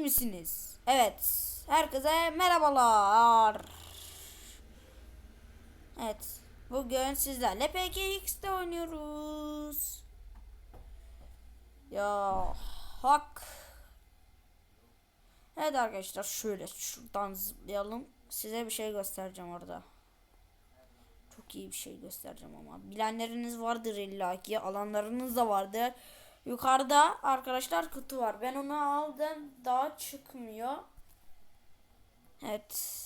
Misiniz? Evet. Herkese merhabalar. Evet. Bugün sizlerle PKX'de oynuyoruz. Ya hak. Evet arkadaşlar şöyle şuradan zıplayalım. Size bir şey göstereceğim orada. Çok iyi bir şey göstereceğim ama. Bilenleriniz vardır illaki. Alanlarınız da vardır. Yukarıda arkadaşlar kutu var. Ben onu aldım. Daha çıkmıyor. Evet.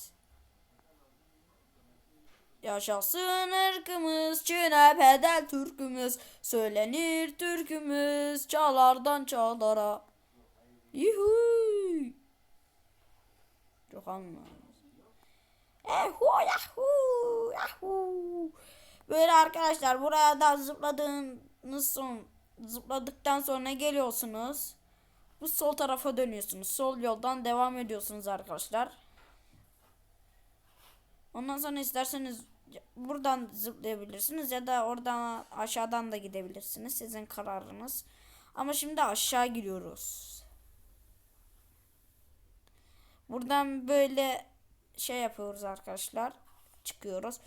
Yaşasın ırkımız, çine pedel türkümüz, söylenir türkümüz, çağlardan çağlara. Yuhu. Çok anlamlı. Ehu yahu yahu. Böyle arkadaşlar buraya da zıpladığınız son zıpladıktan sonra geliyorsunuz. Bu sol tarafa dönüyorsunuz. Sol yoldan devam ediyorsunuz arkadaşlar. Ondan sonra isterseniz buradan zıplayabilirsiniz ya da oradan aşağıdan da gidebilirsiniz. Sizin kararınız. Ama şimdi aşağı giriyoruz. Buradan böyle şey yapıyoruz arkadaşlar. Çıkıyoruz.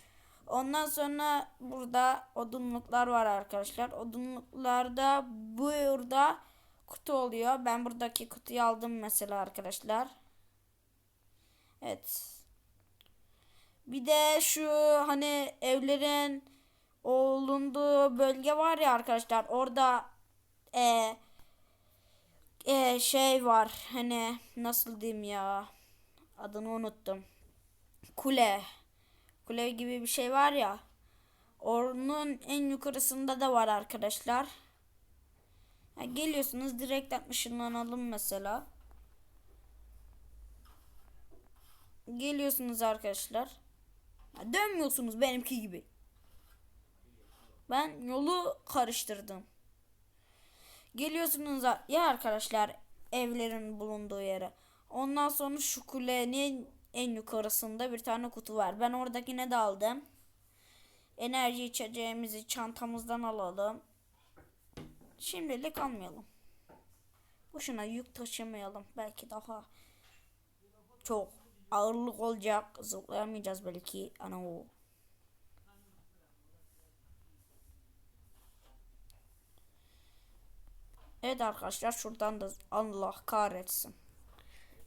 Ondan sonra burada odunluklar var arkadaşlar. Odunluklarda burada kutu oluyor. Ben buradaki kutuyu aldım mesela arkadaşlar. Evet. Bir de şu hani evlerin olunduğu bölge var ya arkadaşlar. Orada e, e, şey var. Hani nasıl diyeyim ya. Adını unuttum. Kule. Kule gibi bir şey var ya. Onun en yukarısında da var arkadaşlar. Ya geliyorsunuz direkt ışınlanalım mesela. Geliyorsunuz arkadaşlar. Ya dönmüyorsunuz benimki gibi. Ben yolu karıştırdım. Geliyorsunuz ya arkadaşlar evlerin bulunduğu yere. Ondan sonra şu kulenin en yukarısında bir tane kutu var. Ben oradakine de aldım. Enerji içeceğimizi çantamızdan alalım. Şimdilik almayalım. Boşuna yük taşımayalım. Belki daha çok ağırlık olacak. Zıplayamayacağız belki. Ana o. Evet arkadaşlar şuradan da Allah kahretsin.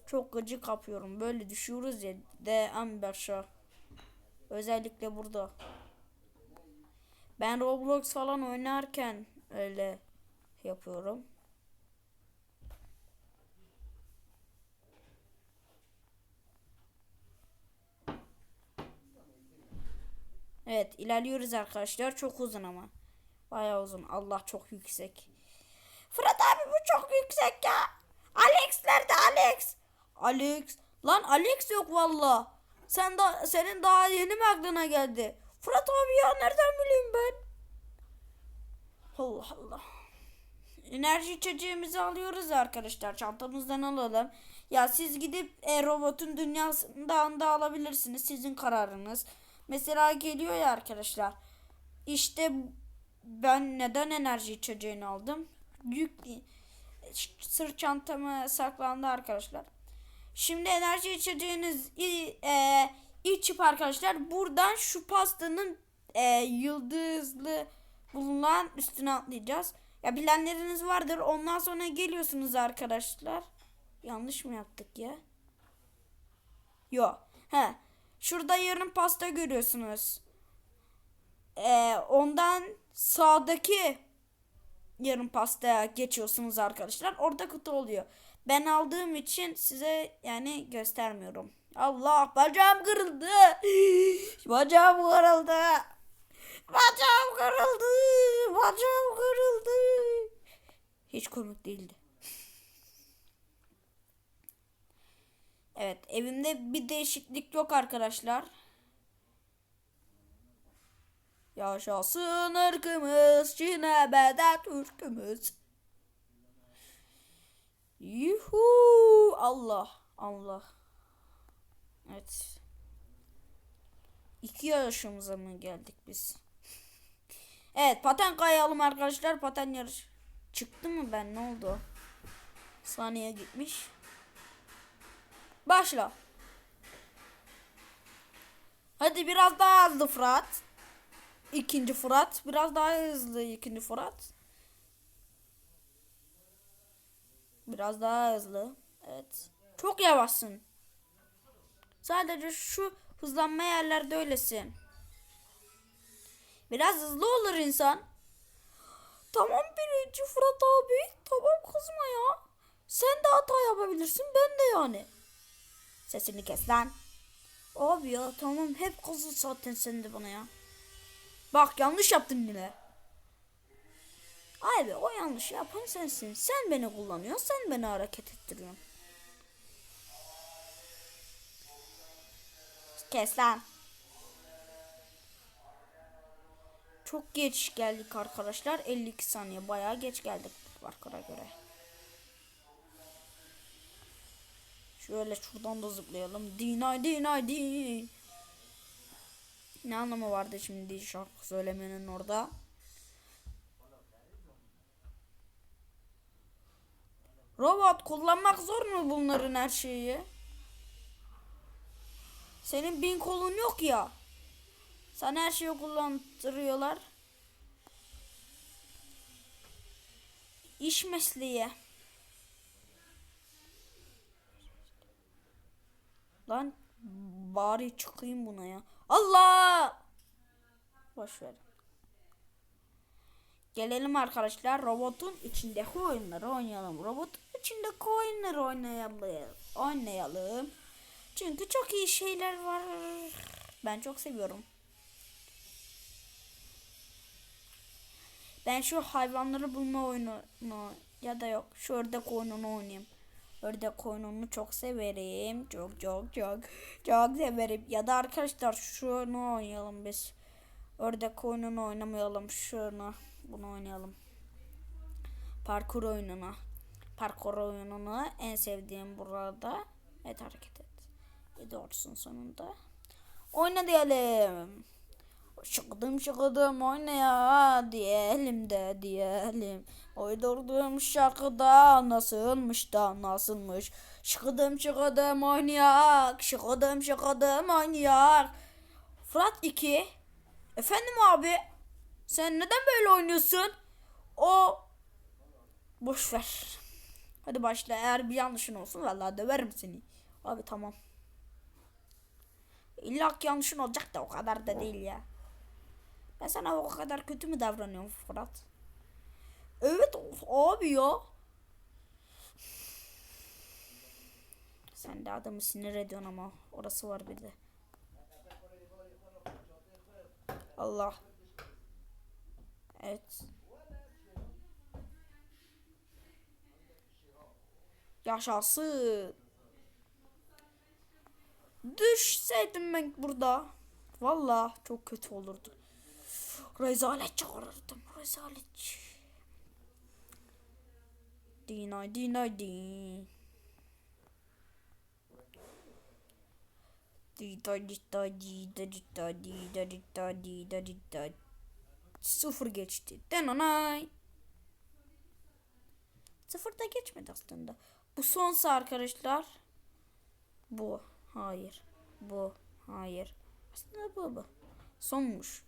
Çok gıcık kapıyorum. Böyle düşüyoruz ya de en başa. Özellikle burada. Ben Roblox falan oynarken öyle yapıyorum. Evet ilerliyoruz arkadaşlar. Çok uzun ama. Bayağı uzun. Allah çok yüksek. Fırat abi bu çok yüksek ya. Alex nerede Alex? Alex. Lan Alex yok valla. Sen da senin daha yeni mi aklına geldi? Fırat abi ya nereden bileyim ben? Allah Allah. Enerji içeceğimizi alıyoruz arkadaşlar. Çantamızdan alalım. Ya siz gidip e, robotun dünyasından da alabilirsiniz. Sizin kararınız. Mesela geliyor ya arkadaşlar. İşte ben neden enerji içeceğini aldım? Yük sırt çantamı saklandı arkadaşlar. Şimdi enerji içeceğiniz e, içip arkadaşlar buradan şu pastanın e, yıldızlı bulunan üstüne atlayacağız. Ya bilenleriniz vardır. Ondan sonra geliyorsunuz arkadaşlar. Yanlış mı yaptık ya? Yok. He. Şurada yarım pasta görüyorsunuz. Ee, ondan sağdaki yarım pastaya geçiyorsunuz arkadaşlar. Orada kutu oluyor. Ben aldığım için size yani göstermiyorum. Allah bacağım kırıldı. Bacağım kırıldı. Bacağım kırıldı. Bacağım kırıldı. Hiç komik değildi. Evet evimde bir değişiklik yok arkadaşlar. Yaşasın ırkımız, Çin'e bedel Türk'ümüz. Yuhu Allah Allah. Evet. İki yarışımıza mı geldik biz? Evet paten kayalım arkadaşlar. Paten yarış. Çıktı mı ben ne oldu? Saniye gitmiş. Başla. Hadi biraz daha hızlı Fırat. İkinci Fırat. Biraz daha hızlı ikinci Fırat. Biraz daha hızlı. Evet. Çok yavaşsın. Sadece şu hızlanma yerlerde öylesin. Biraz hızlı olur insan. Tamam birinci Fırat abi. Tamam kızma ya. Sen de hata yapabilirsin ben de yani. Sesini kes lan. Abi ya tamam hep kızıl zaten sen de bana ya. Bak yanlış yaptın yine. Abi o yanlış yapan sensin. Sen beni kullanıyorsun, sen beni hareket ettiriyorsun. Kes lan. Çok geç geldik arkadaşlar. 52 saniye bayağı geç geldik Parkura göre. Şöyle şuradan da zıplayalım. Dinay dinay din. Ne anlamı vardı şimdi şarkı söylemenin orada? Robot kullanmak zor mu bunların her şeyi? Senin bin kolun yok ya. Sana her şeyi kullandırıyorlar. İş mesleği. Lan bari çıkayım buna ya. Allah! Boş ver. Gelelim arkadaşlar robotun içindeki oyunları oynayalım. Robotun içindeki oyunları oynayalım. Oynayalım. Çünkü çok iyi şeyler var. Ben çok seviyorum. Ben şu hayvanları bulma oyununu ya da yok şu ördek oyununu oynayayım. Ördek oyununu çok severim. Çok çok çok çok severim. Ya da arkadaşlar şunu oynayalım biz. Ördek oyununu oynamayalım. Şunu bunu oynayalım. Parkur oyununu. Parkur oyununu en sevdiğim burada. Evet hareket et. E doğrusun sonunda. Oyna diyelim. Şıkıdım şıkıdım oyna ya diyelim de diyelim. Uydurduğum şarkıda nasılmış da nasılmış. Şıkıdım şıkıdım oynayak. Şıkıdım şıkıdım oynayak. Fırat 2. Efendim abi. Sen neden böyle oynuyorsun? O boş ver. Hadi başla. Eğer bir yanlışın olsun vallahi döverim seni. Abi tamam. İlla ki yanlışın olacak da o kadar da değil ya. Ben sana o kadar kötü mü davranıyorum Fırat? Evet of, abi ya. Sen de adamı sinir ediyorsun ama orası var bir de. Allah. Evet. Yaşasın. Düşseydim ben burada. Valla çok kötü olurdu. Rezalet çağırırdım. Rezalet. Dinay dinay din. Sıfır geçti. Denanay. Sıfırda geçmedi aslında. Bu sonsa arkadaşlar. Bu. Hayır. Bu. Hayır. Aslında bu bu. Sonmuş.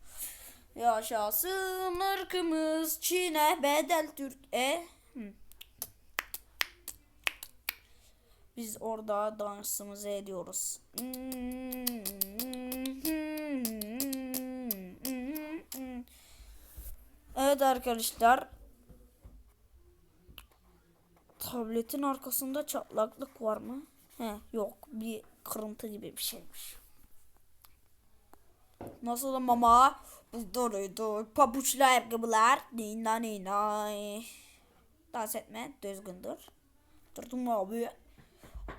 Yaşasın ırkımız Çin'e bedel Türk. E? Hı. Biz orada dansımızı ediyoruz. Evet arkadaşlar. Tabletin arkasında çatlaklık var mı? He yok bir kırıntı gibi bir şeymiş. Nasılım ama? Buzdoluydu. Pabuçlu ayakkabılar. Nina nina. Dans etme. Düzgündür. Durdum abi?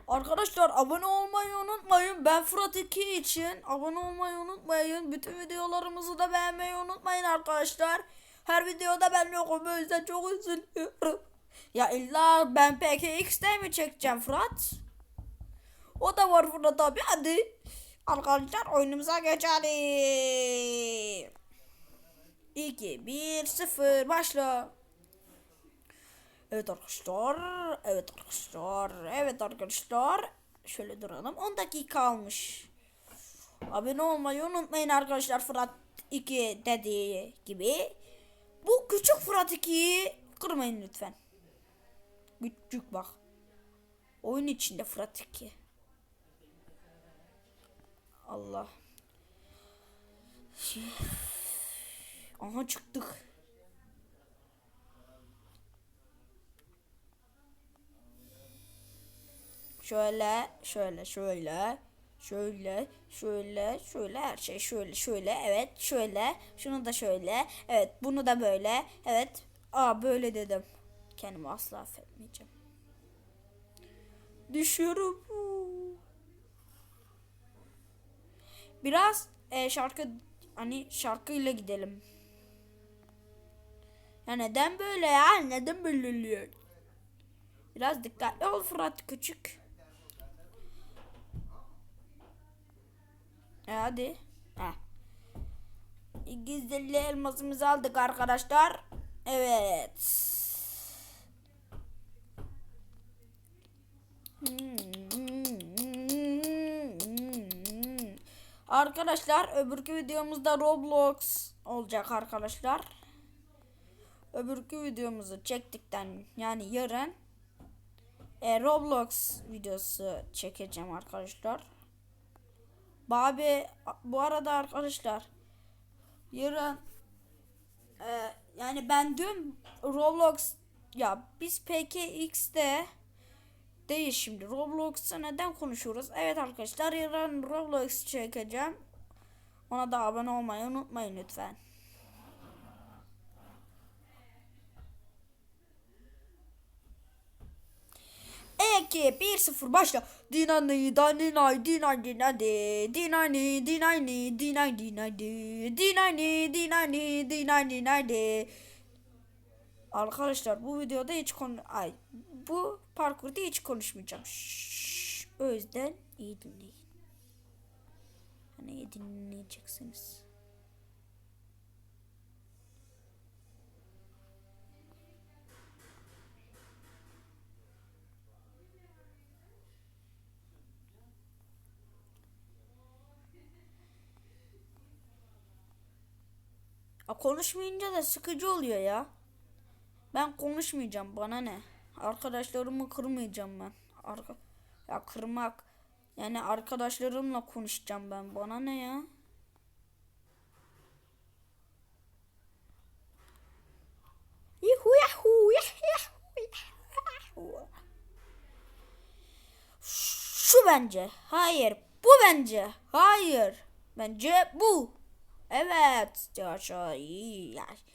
Arkadaşlar abone olmayı unutmayın. Ben Fırat 2 için abone olmayı unutmayın. Bütün videolarımızı da beğenmeyi unutmayın arkadaşlar. Her videoda ben yokum. O yüzden çok üzülüyorum. Ya illa ben PKX'de mi çekeceğim Fırat? O da var Fırat abi hadi. Arkadaşlar oyunumuza geçelim. 2, 1, 0 başla. Evet arkadaşlar. Evet arkadaşlar. Evet arkadaşlar. Şöyle duralım. 10 dakika almış. Abone olmayı unutmayın arkadaşlar Fırat 2 dediği gibi. Bu küçük Fırat 2'yi kırmayın lütfen. Küçük bak. Oyun içinde Fırat 2. Allah. Şey- Aha çıktık. Şöyle, şöyle, şöyle, şöyle, şöyle, şöyle, her şey şöyle, şöyle, evet, şöyle, şunu da şöyle, evet, bunu da böyle, evet, aa böyle dedim. Kendimi asla affetmeyeceğim. Düşüyorum. Biraz e, şarkı, hani şarkıyla gidelim. Ya neden böyle ya? Neden böyle? Biraz dikkatli ol Fırat küçük. E hadi. Heh. Gizli elmasımızı aldık arkadaşlar. Evet. Arkadaşlar öbürkü videomuzda Roblox olacak arkadaşlar. Öbürkü videomuzu çektikten yani yarın e, Roblox videosu çekeceğim arkadaşlar. Babi bu arada arkadaşlar yarın e, yani ben dün Roblox ya biz PKX'de değil şimdi Roblox'a neden konuşuyoruz? Evet arkadaşlar yarın Roblox çekeceğim. Ona da abone olmayı unutmayın lütfen. Eki 1-0 başla. Dinani daninay dinay dinadi dinani dinani dinay dinadi dinani dinani dinay dinadi Arkadaşlar bu videoda hiç konu ay bu parkurda hiç konuşmayacağım. Şşş, o yüzden iyi dinleyin. Hani iyi dinleyeceksiniz. A, konuşmayınca da sıkıcı oluyor ya. Ben konuşmayacağım bana ne? Arkadaşlarımı kırmayacağım ben. Arka ya kırmak yani arkadaşlarımla konuşacağım ben. Bana ne ya? Yuhu yahu yahu. Şu bence. Hayır. Bu bence. Hayır. Bence bu. Evet. Yaşa iyi. Yaş.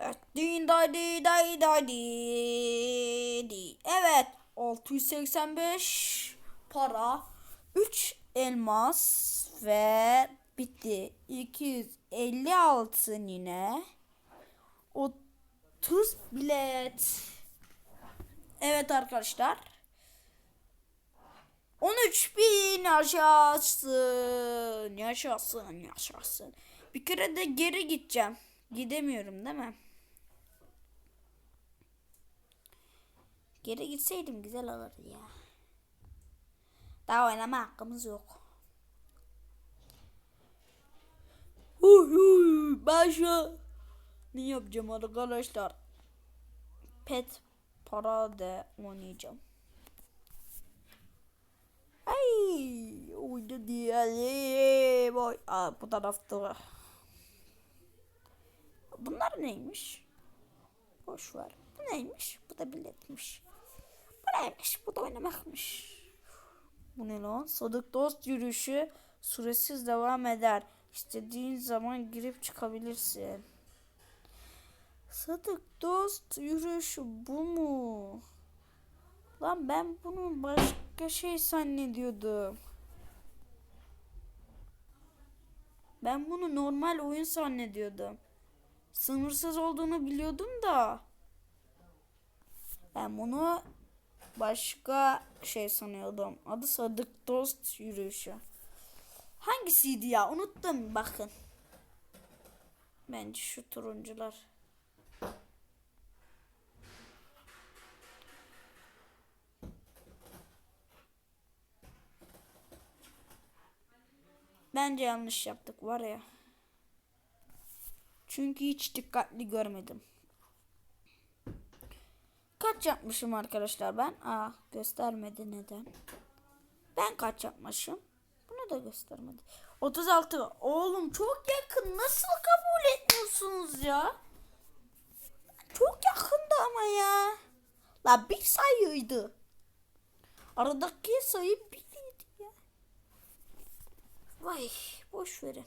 Evet. Din da di da da di di. Evet. 685 para. 3 elmas ve bitti. 256 yine. 30 bilet. Evet arkadaşlar. 13 bin yaşasın. Yaşasın yaşasın. Bir kere de geri gideceğim. Gidemiyorum değil mi? Geri gitseydim güzel olurdu ya. Daha oynama hakkımız yok. Huy başa. Ne yapacağım arkadaşlar? Pet para da oynayacağım. Ay, oydu diyelim. Oy, aa, bu tarafta. Bunlar neymiş? Boş ver. Bu neymiş? Bu da biletmiş. Neymiş? Bu da oynamakmış. Bu ne lan? Sadık dost yürüyüşü süresiz devam eder. İstediğin zaman girip çıkabilirsin. Sadık dost yürüyüşü bu mu? Lan ben bunu başka şey zannediyordum. Ben bunu normal oyun zannediyordum. Sınırsız olduğunu biliyordum da. Ben bunu Başka şey sanıyordum. Adı Sadık Dost Yürüyüşü. Hangisiydi ya? Unuttum bakın. Bence şu turuncular. Bence yanlış yaptık var ya. Çünkü hiç dikkatli görmedim. Kaç yapmışım arkadaşlar ben? Aa göstermedi neden? Ben kaç yapmışım? Bunu da göstermedi. 36. Oğlum çok yakın. Nasıl kabul etmiyorsunuz ya? Çok yakındı ama ya. La bir sayıydı. Aradaki sayı biriydi ya. Vay boş verin.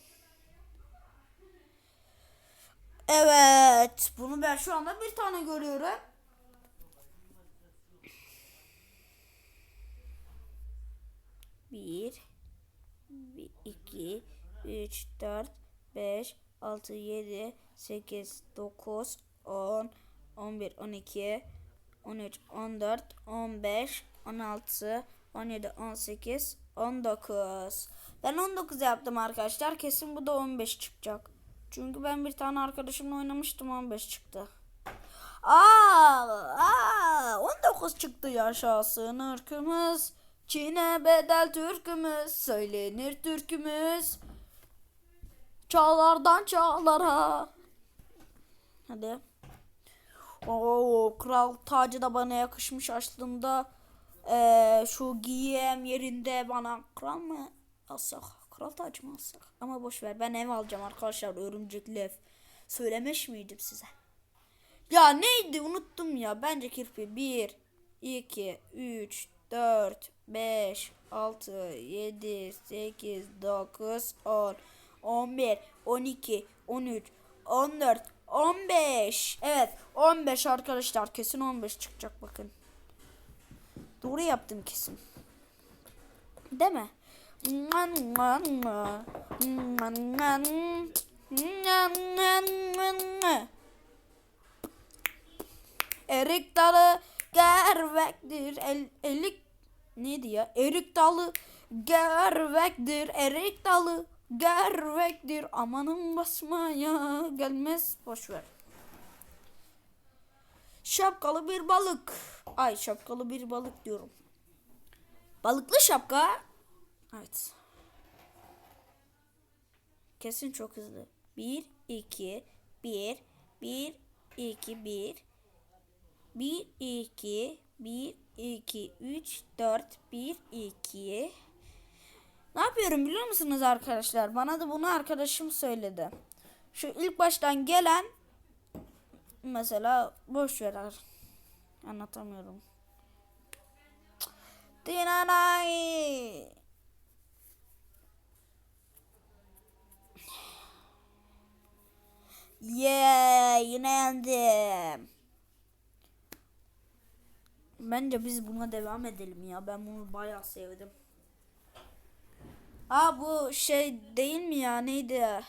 Evet. Bunu ben şu anda bir tane görüyorum. 1, 2, 3, 4, 5, 6, 7, 8, 9, 10, 11, 12, 13, 14, 15, 16, 17, 18, 19. Ben 19 yaptım arkadaşlar. Kesin bu da 15 çıkacak. Çünkü ben bir tane arkadaşımla oynamıştım 15 çıktı. Aa, aa 19 çıktı yaşasın ırkımız. Çin'e bedel türkümüz. Söylenir türkümüz. Çağlardan çağlara. Hadi. Oo, kral tacı da bana yakışmış aslında. Ee, şu giyem yerinde bana kral mı alsak? Kral tacı mı alsak? Ama boş ver ben ev alacağım arkadaşlar örümcekli ev. Söylemiş miydim size? Ya neydi unuttum ya. Bence kirpi 1, 2, 3, 4, 5, 6, 7, 8, 9, 10, 11, 12, 13, 14, 15. Evet 15 arkadaşlar kesin 15 çıkacak bakın. Doğru yaptım kesin. Değil mi? Erik dalı gervektir. El, elik neydi ya? Erik dalı gervektir. Erik dalı gervektir. Amanın basmaya gelmez. Boş ver. Şapkalı bir balık. Ay şapkalı bir balık diyorum. Balıklı şapka. Evet. Kesin çok hızlı. 1 2 1 1 2 1 1 2 1 2 3 4 1 2 Ne yapıyorum biliyor musunuz arkadaşlar? Bana da bunu arkadaşım söyledi. Şu ilk baştan gelen mesela boş ver anlatamıyorum. Dinanay. Yeah, yine yendim. Bence biz buna devam edelim ya. Ben bunu bayağı sevdim. Aa bu şey değil mi ya? Neydi?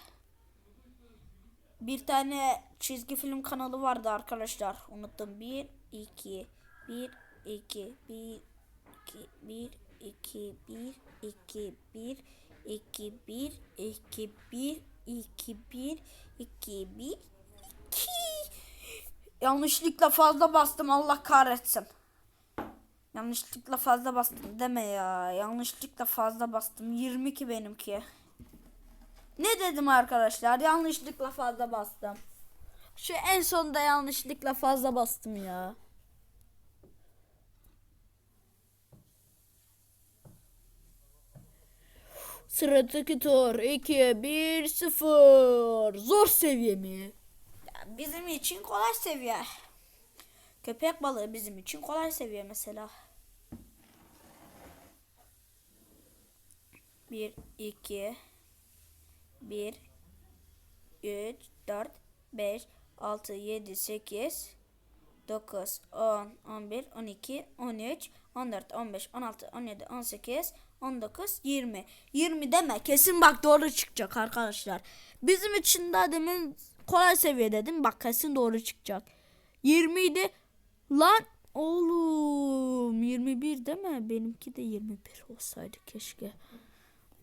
Bir tane çizgi film kanalı vardı arkadaşlar. Unuttum. 1 2 1 2 1 2 1 2 1 2 1 2 1 2 1 2 1 2 1 2 Yanlışlıkla fazla bastım Allah kahretsin. Yanlışlıkla fazla bastım deme ya. Yanlışlıkla fazla bastım. 22 benimki. Ne dedim arkadaşlar? Yanlışlıkla fazla bastım. Şu en sonda yanlışlıkla fazla bastım ya. Sıradaki tur 2 1 0. Zor seviye mi? Ya bizim için kolay seviye. Köpek balığı bizim için kolay seviye mesela. 1 2 1 3 4 5 6 7 8 9 10 11 12 13 14 15 16 17 18 19 20 20 deme kesin bak doğru çıkacak arkadaşlar. Bizim için daha demin kolay seviye dedim bak kesin doğru çıkacak. 20 idi lan oğlum 21 değil mi? Benimki de 21 olsaydı keşke.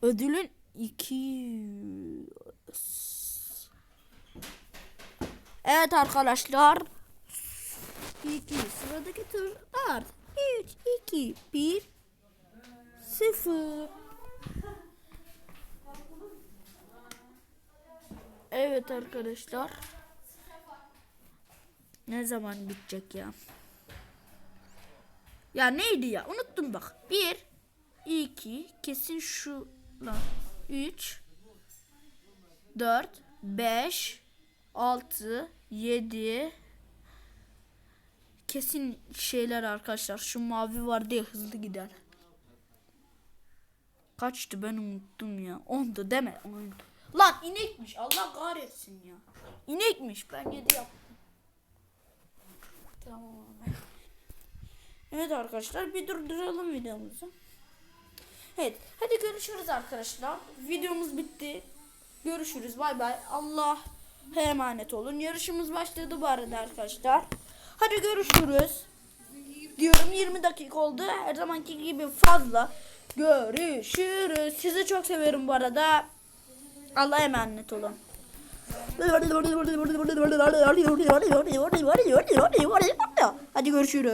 Ödülün 2 Evet arkadaşlar. 2 sıradaki turlar 3 2 1 0 Evet arkadaşlar. Ne zaman bitecek ya? Ya neydi ya? Unuttum bak. 1 2 kesin şu lan. 3 4 5 6 7 kesin şeyler arkadaşlar. Şu mavi var diye hızlı gider. Kaçtı ben unuttum ya. Ondu deme. Ondu. Lan inekmiş. Allah kahretsin ya. İnekmiş. Ben yedi yaptım. Tamam. Evet arkadaşlar bir durduralım videomuzu. Evet hadi görüşürüz arkadaşlar. Videomuz bitti. Görüşürüz bay bay. Allah emanet olun. Yarışımız başladı bu arada arkadaşlar. Hadi görüşürüz. Diyorum 20 dakika oldu. Her zamanki gibi fazla. Görüşürüz. Sizi çok seviyorum bu arada. Allah'a emanet olun. Hadi görüşürüz.